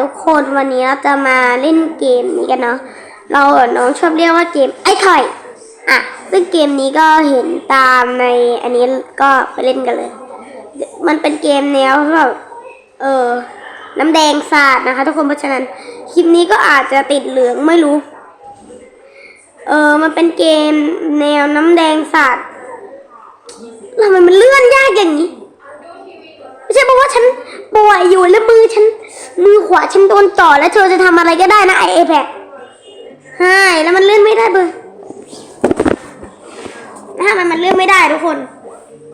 ทุกคนวันนี้เราจะมาเล่นเกมนี้กันเนาะเราน้องชอบเรียกว่าเกมไอ้ถอยอะซึ่งเกมนี้ก็เห็นตามในอันนี้ก็ไปเล่นกันเลย มันเป็นเกมแนวแบบเออน้ำแดงสาดนะคะ ทุกคนเพราะฉะนั้นคลิปนี้ก็อาจจะติดเหลืองไม่รู้ เออมันเป็นเกมแนวน้ำแดงสาดทำไมมันเลื่อนยากอย่างนี้ ไม่ใช่เพราะว่าฉันป่วยอยู่แล้วมือฉัน มือ ขวาฉันโดนต่อแล้วเธอจะทำอะไรก็ได้นะไอเอแพดใช่แล้วมันเลื่อนไม่ได้เบอร์ถ้ามันมันเลื่อนไม่ได้ทุกคน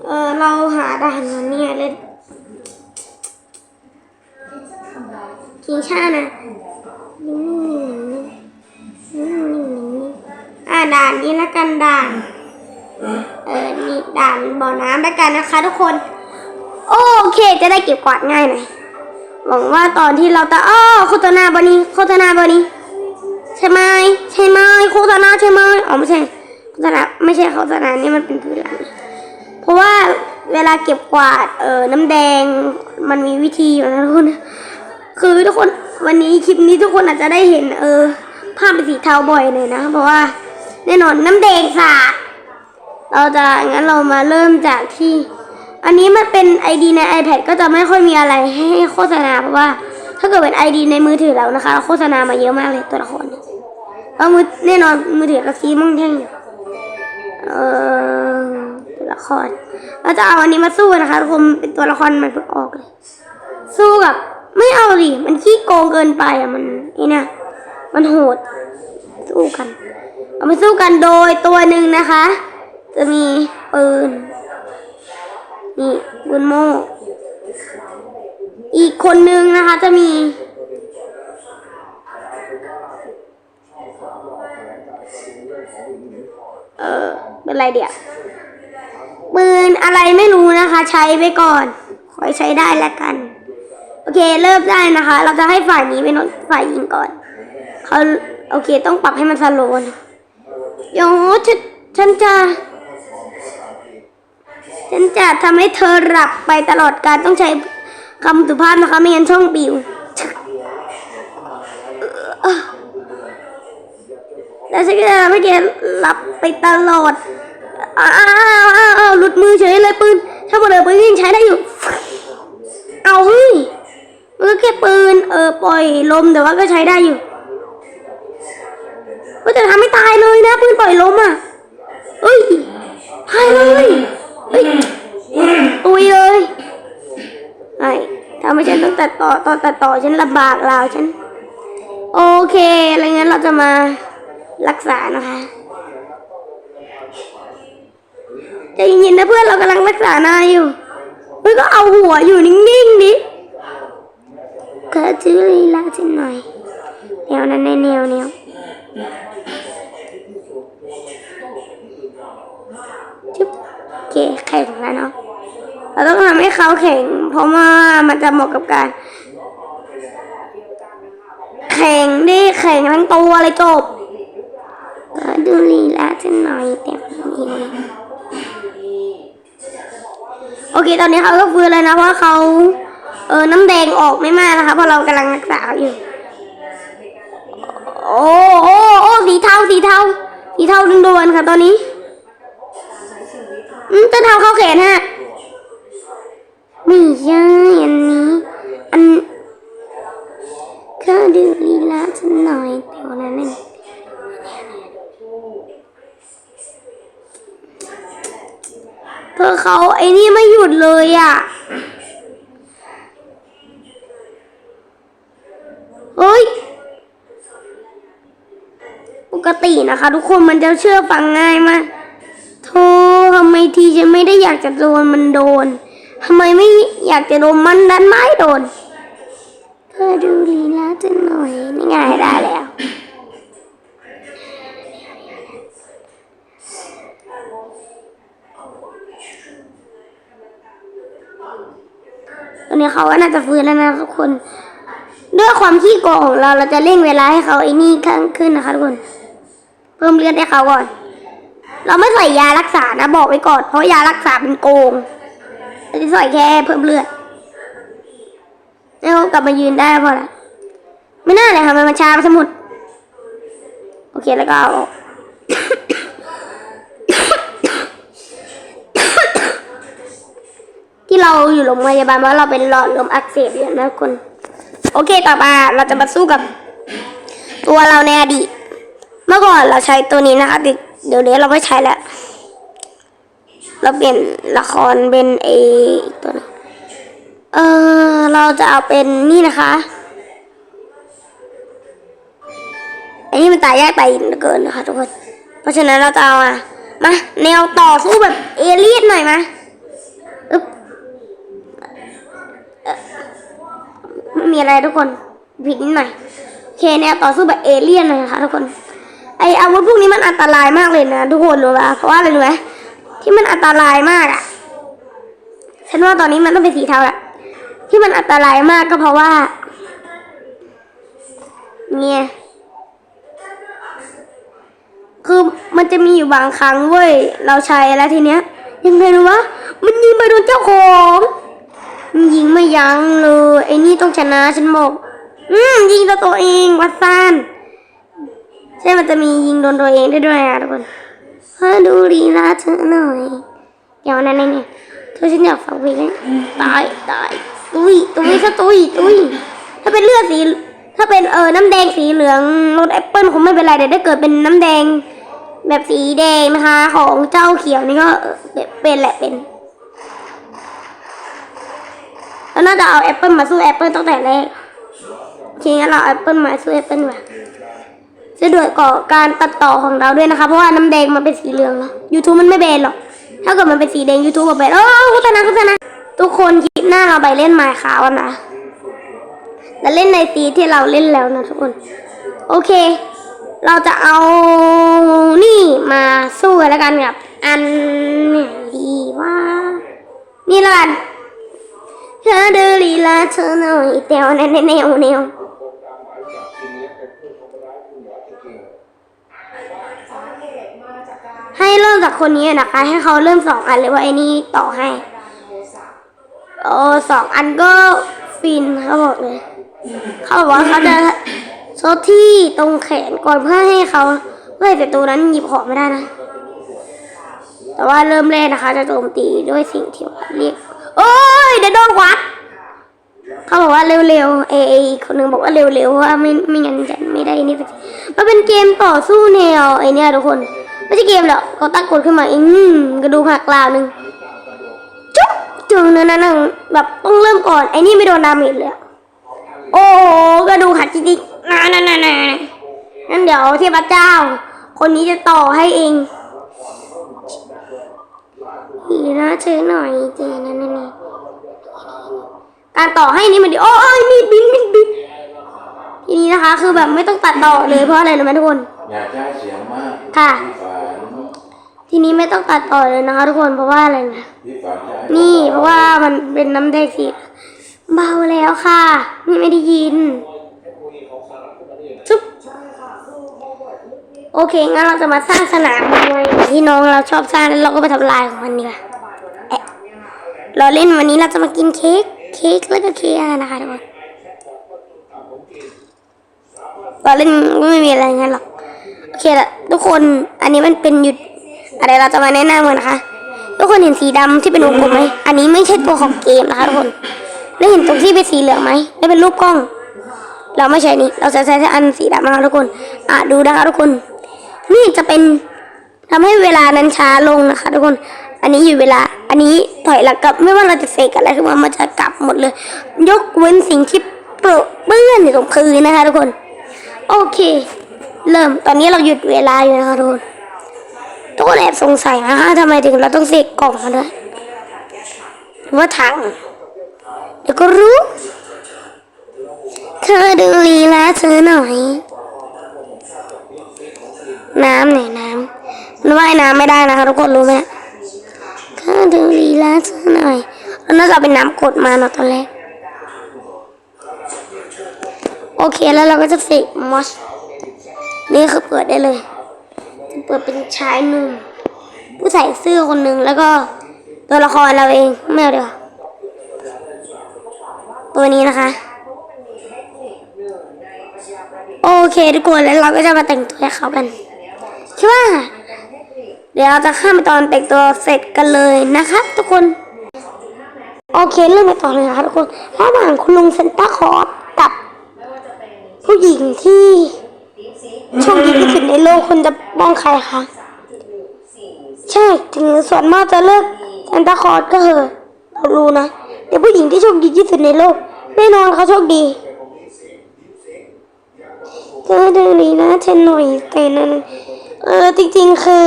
เออเราหาด่านมันเนี่ยเล่นกิงชานะอ่าด่านนี้ละกันด่าน เออนี่ด่านบ่อน้ำละกันนะคะ ทุกคน โอเคจะได้เก็บกวาดง่ายหน่อย หวังว่าตอนที่เราจะอ้อโฆษณาบอนี้โฆษณาบอนี้ ใช่ไหมใช่ไหมโฆษณาใช่ไหมอ๋อไม่ใช่โฆษณาไม่ใช่โฆษณานี่มันเป็นพื้นหลังเพราะว่าเวลาเก็บกวาดเออน้ำแดงมันมีวิธีอยู่นะทุกคนคือทุกคนวันนี้คลิปนี้ทุกคนอาจจะได้เห็น เออภาพเป็นสีเทาบ่อยหน่อยนะ เพราะว่าแน่นอนน้ำแดงสาดเราจะงั้นเรามาเริ่มจากที่ อันนี้มันเป็น ID ใน iPad ก็จะไม่ค่อยมีอะไรให้โฆษณาเพราะว่า ถ้าเกิดเป็น ID ในมือถือแล้วนะคะโฆษณามาเยอะมากเลยตัวละครเนี่ยเพราะมือแน่นอนมือถือก็ซีมั่งแท่งเออตัวละครเราจะเอาอันนี้มาสู้นะคะทุกคนเป็นตัวละครมันเพิ่งออกเลยสู้กับไม่เอาดิมันขี้โกงเกินไปอะมันนี่นะมันโหดสู้กัน เอามาสู้กันโดยตัวหนึ่งนะคะ จะมีปืน นี่บุญโมอีกคนนึงนะคะจะมี เออเป็นไรเดี๋ยวปืนอะไรไม่รู้นะคะ ใช้ไปก่อนขอให้ใช้ได้แล้วกัน โอเคเริ่มได้นะคะ เราจะให้ฝ่ายนี้เป็นฝ่ายยิงก่อนเขาโอเคต้องปรับให้มันสโลนโยฉันฉันจะ ฉันจะทำให้เธอหลับไปตลอดการต้องใช้คำสุภาพนะคะ ไม่งั้นช่องปิวแล้วฉันก็จะทำให้แกหลับไปตลอด อ้าวหลุดมือเฉยเลยปืน ถ้าหมดเลยปืนยังใช้ได้อยู่ เอาเฮ้ยมันก็แค่ปืน เออปล่อยลมแต่ว่าก็ใช้ได้อยู่ก็จะทำให้ตายเลยนะปืนปล่อยลมอะเอ้ยตายเลย เฮ้ยตุยเลยไอ้ทำให้ฉันต้องตัดต่อตอนตัดต่อฉันลำบากแล้วฉัน โอเคอะไรงั้นเราจะมารักษานะคะใจเย็นๆนะเพื่อนเรากำลังรักษานายอยู่เฮ้ยก็เอาหัวอยู่นิ่งๆดิเก็จื้อลีลาฉันหน่อยแนวนั้นแนวแนวแนวจุ๊บ โอ เคแข่งแล้วเนาะเราต้องทำให้เขาแข่งเพราะว่ามันจะเหมาะกับการ แข่งด้แข่งทั้งตัวเลยจบดูลีลาจะหน่อยแต่ไม่มีโอเค ตอนนี้เขาก็ฟื้นเลยนะ เพราะเขาเออน้ำแดงออกไม่มากนะคะ เพราะเรากำลังรักษาอยู่ โอ้โอ้โอ้สีเทาสีเทาสีเทาด่วนค่ะตอนนี้ อืมจะทำเข้าแขนฮะไม่ใช่อันนี้ อันก็ดูลีลาฉันหน่อยแต่วันนั้นเองเพื่อเขาไอ้นี่ไม่หยุดเลยอะเฮ้ย ปกตินะคะ ทุกคนมันจะเชื่อฟังง่ายมาก ทำไมทีฉันไม่ได้อยากจะโดนมันโดนทำไมไม่อยากจะโดนมันดันไม่โดนเธอดูลีลาจังหน่อยนี่ไงได้แล้วตอนนี้เขาก็น่าจะฟื้นแล้วนะทุกคน ด้วยความขี้โกงของเราเราจะเร่งเวลาให้เขาไอ้นี่ข้างขึ้นนะคะทุกคน เพิ่มเลือดให้เขาก่อน เราไม่ใส่ยารักษานะบอกไว้ก่อนเพราะยารักษาเป็นโกงเราจะใส่แค่เพิ่มเลือดแล้วกลับมายืนได้พอละไม่น่าเลยค่ะมันมาชาไปสมุดโอเคแล้วก็เอาที่เราอยู่โรงพยาบาลเพราะเราเป็นหลอดลมอักเสบอยู่นะทุกคนโอเคต่อมาเราจะมาสู้กับ ตัวเราในอดีตเมื่อก่อนเราใช้ตัวนี้นะคะแต่ เดี๋ยวนี้เราไม่ใช้แล้ว เราเปลี่ยนละครเป็นไอตัวนึงเออเราจะเอาเป็นนี่นะคะอันนี้มันตายยากตายเกินนะคะทุกคน เพราะฉะนั้นเราจะเอาอะมาแนวต่อสู้แบบเอเลี่ยนหน่อยมาอึ๊บเอ่อไม่มีอะไรทุกคนผิดนิดหน่อยโอเคแนวต่อสู้แบบเอเลี่ยนหน่อยนะคะทุกคน ไออาวุธพวกนี้มันอันตรายมากเลยนะทุกคนรู้ปะเพราะว่าอะไรรู้ไหมที่มันอันตรายมากอะฉันว่าตอนนี้มันต้องเป็นสีเทาแหละที่มันอันตรายมากก็เพราะว่า เนี่ยคือมันจะมีอยู่บางครั้งเว้ยเราใช้แล้วทีเนี้ย ยังไงรู้วะมันยิงไปโดนเจ้าของมันยิงไม่ยั้งเลยไอ้นี่ต้องชนะฉันบอก อืมยิงตัวตัวเองวัดซาน ใช่มันจะมียิงโดนตัวเองได้ด้วยอะทุกคนเฮ้ยดูดีละเธอหน่อย เดี๋ยวนั่นเนี่ยเธอฉันอยากฟังเพลงนี้ตายตายตุยตุยซะตุยตุยถ้าเป็นเลือดสี ถ้าเป็นเออน้ำแดงสีเหลืองรสแอปเปิลคงไม่เป็นไรแต่ถ้าเกิดเป็นน้ำแดง แบบสีแดงนะคะ ของเจ้าเขียวนี่ก็เป็นแหละเป็นแล้วน่าจะเอาแอปเปิลมาสู้แอปเปิลตั้งแต่แรกโอเคงั้นเราเอาแอปเปิลมาสู้แอปเปิลว่ะ จะด้วยก่อการตัดต่อของเราด้วยนะคะ เพราะว่าน้ำแดงมันเป็นสีเหลืองแล้ว YouTube มันไม่แบนหรอก ถ้าเกิดมันเป็นสีแดง YouTube มันแบนโอ้โฆษณาโฆษณาทุกคนคลิปหน้าเราไปเล่นไมค์ขาวนะและเล่นในซีที่เราเล่นแล้วนะทุกคน โอเค เราจะเอานี่มาสู้กันแล้วกันกับ อันไหนดีว่า นี่ละกันเธอเดอลีลาเธอหน่อยแนวแนวแนวแนว เริ่มจากคนนี้นะคะ ให้เขาเริ่มสองอันเลยว่าไอ้นี่ต่อให้โอ้สองอันก็ฟินเขาบอกเลยเขาบอกว่าเขาจะโซดที่ตรงแขนก่อนเพื่อให้เขาเพื่อให้ศัตรูนั้นหยิบของไม่ได้นะ แต่ว่าเริ่มแรกนะคะ จะโจมตีด้วยสิ่งที่ว่าเรียกโอ้ยเดี๋ยวโดนควัดเขาบอกว่าเร็วๆเอไอคนหนึ่งบอกว่าเร็วๆว่าไม่ไม่งั้นจะไม่ได้นี่สักทีมันเป็นเกมต่อสู้แนวไอเนี้ยทุกคน ไม่ใช่เกมหรอกเขาตั้งกฎขึ้นมาเองอืมกระดูกหักกลาวหนึ่งจุ๊บจึงนั่นนั่นแบบต้องเริ่มก่อนไอ้นี่ไม่โดนดาเมจเลยโอ้กระดูกหักจริงๆนั่นนั่นนั่นนั่นเดี๋ยวเทพเจ้า คนนี้จะต่อให้เองอีนะเชิญหน่อยเจนั่นนั่นนี่การต่อให้นี่มันดีโอ้ยมีดบินมีดบินทีนี้นะคะ คือแบบไม่ต้องตัดต่อเลยเพราะอะไรรู้ไหมทุกคน อยากได้เสียงมากค่ะพี่ฝันทีนี้ไม่ต้องตัดต่อเลยนะคะทุกคนเพราะว่าอะไรนะพี่ฝันจะให้นี่เพราะว่ามันเป็นน้ำแดงสีเบาแล้วค่ะนี่ไม่ได้ยินชุบโอเคงั้นเราจะมาสร้างสนามมวยที่น้องเราชอบสร้างแล้วเราก็ไปทำลายของมันดีกว่าเอ๊ะเราเล่นวันนี้เราจะมากินเค้กเค้กแล้วก็เค้กนะคะทุกคนเราเล่นก็ไม่มีอะไรงั้นหรอกโอ เคละทุกคนอันนี้มันเป็นหยุดอะไรเราจะมาแนะนำกันนะคะ ทุกคนเห็นสีดำที่เป็นวงกลมไหมอันนี้ไม่ใช่ตัวของเกมนะคะทุกคนแล้วเห็นตรงที่เป็นสีเหลืองไหมได้เป็นรูปกล้อง เราไม่ใช่นี่เราจะใช้อันสีดำนะคะทุกคนอะดูนะคะทุกคน นี่จะเป็นทำให้เวลานั้นช้าลงนะคะ ทุกคน อันนี้อยู่เวลา อันนี้ถอยหลังกลับไม่ว่าเราจะเสกอะไรขึ้นมามันจะกลับหมดเลย ยกเว้นสิ่งที่เปรอะเปื้อนอยู่ตรงพื้นนะคะ ทุกคน โอเค เริ่มตอนนี้เราหยุดเวลาอยู่นะคะทุกคนทุกคนแอบสงสัยนะคะทำไมถึงเราต้องเสกกล่องมาด้วยหรือว่าถังเดี๋ยวก็รู้เธอดูลีลาเธอหน่อย น้ำไหนน้ำนว่ายน้ำไม่ได้นะคะทุกคนรู้ไหมเธอดูลีลาเธอหน่อยแล้วน่าจะเป็นน้ำกดมาเนาะตอนแรกโอเคแล้วเราก็จะเสกมอส นี่คือเปิดได้เลย เปิดเป็นชายหนุ่ม ผู้ใส่เสื้อคนหนึ่งแล้วก็ตัวละครเราเองไม่เอาดี๋ยวาตัวนี้นะคะ โอเคทุกคนแล้วเราก็จะมาแต่งตัวให้เขากันใช่ว่า เดี๋ยวเราจะข้ามไปตอนแต่งตัวเสร็จกันเลยนะคะทุกคน โอเคเริ่มไปต่อเลยนะคะทุกคนระหว่างคุณลุงเซนต้าคลอสกับผู้หญิงที่ โชคดีที่สุดในโลกคุณจะบ้องใครคะ ใช่ถึงส่วนมากจะเลิกเซนตาคลอสก็เหอะเรารู้นะ แต่ผู้หญิงที่โชคดีที่สุดในโลก แน่นอนเขาโชคดีเจอดูดีนะเทนหน่อยแต่นั้นเออจริงๆคือ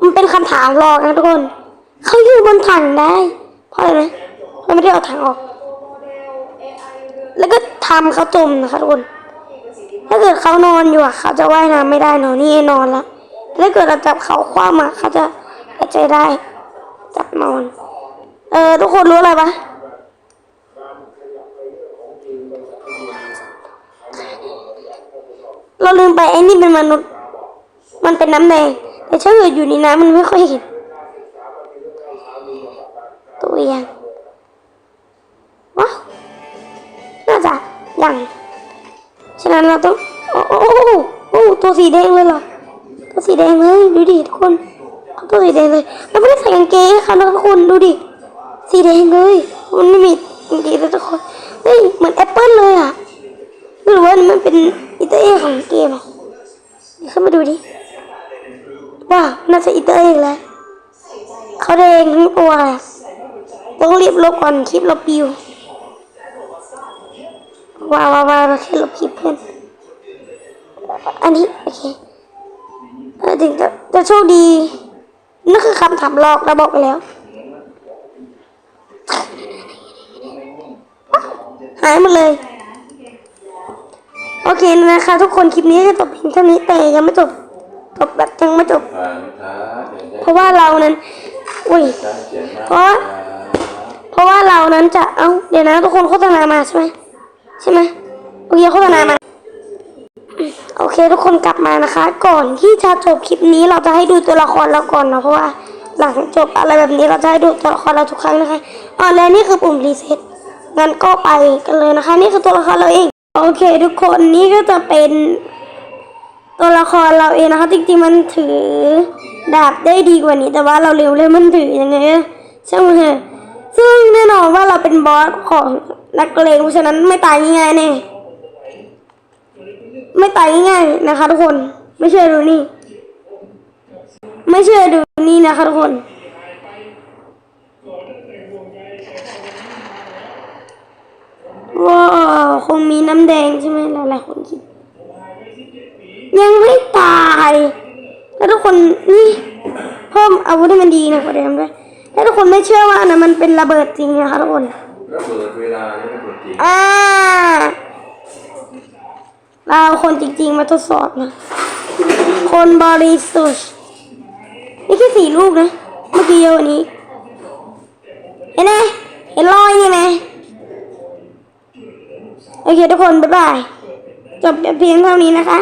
มันเป็นคำถามหลอกนะทุกคน เขาอยู่บนถังได้เพราะอะไรนะเราไม่ได้เอาถังออก แล้วก็ทำเขาจมนะคะทุกคน ถ้าเกิดเขานอนอยู่อะเขาจะว่ายน้ำไม่ได้นอนนี่นอนแล้วถ้าเกิดเราจับเขาคว้ามาเขาจะหายใจได้ จับนอน เออทุกคนรู้อะไรปะเราลืมไปไอ้นี่เป็นมนุษย์ มันเป็นน้ำแดงแต่ถ้าเกิดอยู่ในน้ำมันไม่ค่อยเห็นตัวอย่างว้าน่าจะยัง ฉะนั้นเราต้อง โอ้โอ้โอ้ตัวสีแดงเลยเหรอ ตัวสีแดงเลยดูดิทุกคนเอาตัวสีแดงเลยเราไม่ได้ใส่กางเกงเขานะทุกคนดูดิ สีแดงเลย มันไม่มีกางเกงเลยทุกคนเฮ้ยเหมือนแอปเปิ้ลเลยอะไม่รู้ว่ามันเป็นอิตาเอของเกมอะเข้ามาดูดิว้าน่าจะอิตาเอแล้วเขาแดงทั้งตัวเลยอะต้องรีบลบก่อนคลิปเราปิว ว้าวว้าวว้าวเราแค่ลบคลิปเพื่อนอันนี้โอเคเออถึงจะจะโชคดีนั่นคือคำถามหลอกเราบอกไปแล้วหายหมดเลย โอเคนะคะ ทุกคนคลิปนี้จะจบเพียงเท่านี้แต่ยังไม่จบจบแบบยังไม่จบ เพราะว่าเรานั้น อุ้ยการเสียงมากเพราะ เพราะว่าเรานั้นจะ เอ้า เดี๋ยวนะ ทุกคนโฆษณามาใช่ไหม ใช่ไหมโอเคโฆษณามาโอเค ทุกคนกลับมานะคะ ก่อนที่จะจบคลิปนี้เราจะให้ดูตัวละครเราก่อนนะเพราะว่าหลังจบอะไรแบบนี้เราจะให้ดูตัวละครเราทุกครั้งนะคะอ๋อแล้วนี่คือปุ่มรีเซ็ตงั้นก็ไปกันเลยนะคะ นี่คือตัวละครเราเอง โอเค ทุกคนนี่ก็จะเป็นตัวละครเราเองนะคะ จริงๆมันถือดาบได้ดีกว่านี้ แต่ว่าเราเร็วเลยมันถือยังไงอะช่างมันเถอะซึ่งแน่นอนว่าเราเป็นบอสของ นักเลงเพราะฉะนั้นไม่ตายง่ายๆแน่ไม่ตายง่ายๆนะคะ ทุกคน ไม่เชื่อดูนี่ ไม่เชื่อดูนี่นะคะทุกคนว้าวคงมีน้ำแดงใช่ไหมหลายๆคนคิด ยังไม่ตาย แล้วทุกคนนี่เพิ่มอาวุธให้มันดีนะกว่าเดิมด้วยแล้วทุกคนไม่เชื่อว่าอันนั้นมันเป็นระเบิดจริงนะคะทุกคน แล้วเปิดเวลาแล้วไม่กดจริงอ่าเราเอาคนจริง ๆ มาทดสอบนะ คนบริสุทธิ์นี่แค่สี่ลูกนะ เมื่อกี้เยอะกว่านี้ เห็นไหมเห็นรอยนี่ไหมโอเคทุกคน บ๊ายบาย จบเพียงเท่านี้นะคะ